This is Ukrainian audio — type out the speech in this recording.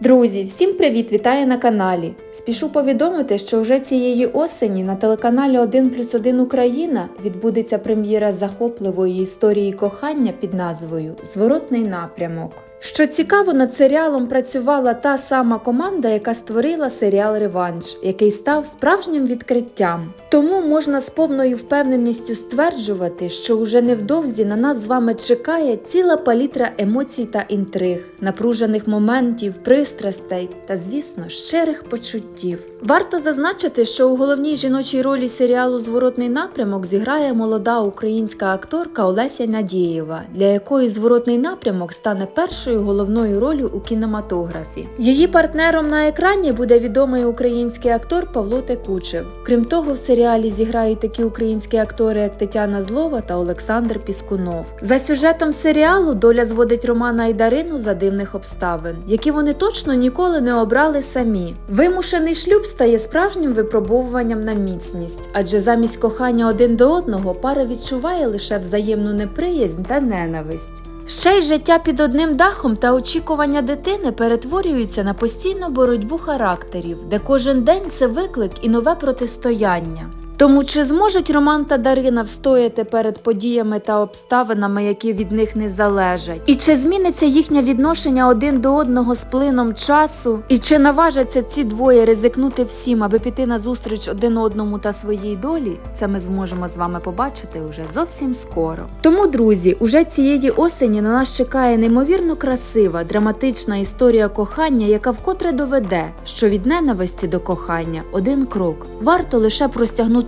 Друзі, всім привіт! Вітаю на каналі. Спішу повідомити, що вже цієї осені на телеканалі 1 плюс 1 Україна відбудеться прем'єра захопливої історії кохання під назвою Зворотний напрямок. Що цікаво, над серіалом працювала та сама команда, яка створила серіал Реванш, який став справжнім відкриттям. Тому можна з повною впевненістю стверджувати, що уже невдовзі на нас з вами чекає ціла палітра емоцій та інтриг, напружених моментів, пристрастей та, звісно, щирих почуттів. Варто зазначити, що у головній жіночій ролі серіалу Зворотний напрямок зіграє молода українська акторка Олеся Надієва, для якої зворотний напрямок стане першою головною ролью у кінематографі. Її партнером на екрані буде відомий український актор Павло Текучев. Крім того, в серіалі зіграють такі українські актори, як Тетяна Злова та Олександр Піскунов. За сюжетом серіалу доля зводить Романа і Дарину за дивних обставин, які вони точно ніколи не обрали самі. Вимушений шлюб стає справжнім випробовуванням на міцність, адже замість кохання один до одного пара відчуває лише взаємну неприязнь та ненависть. Ще й життя під одним дахом та очікування дитини перетворюються на постійну боротьбу характерів, де кожен день це виклик і нове протистояння. Тому чи зможуть Роман та Дарина встояти перед подіями та обставинами, які від них не залежать? І чи зміниться їхнє відношення один до одного з плином часу? І чи наважаться ці двоє ризикнути всім, аби піти на зустріч один одному та своїй долі? Це ми зможемо з вами побачити уже зовсім скоро. Тому, друзі, уже цієї осені на нас чекає неймовірно красива, драматична історія кохання, яка вкотре доведе, що від ненависті до кохання один крок. Варто лише простягнути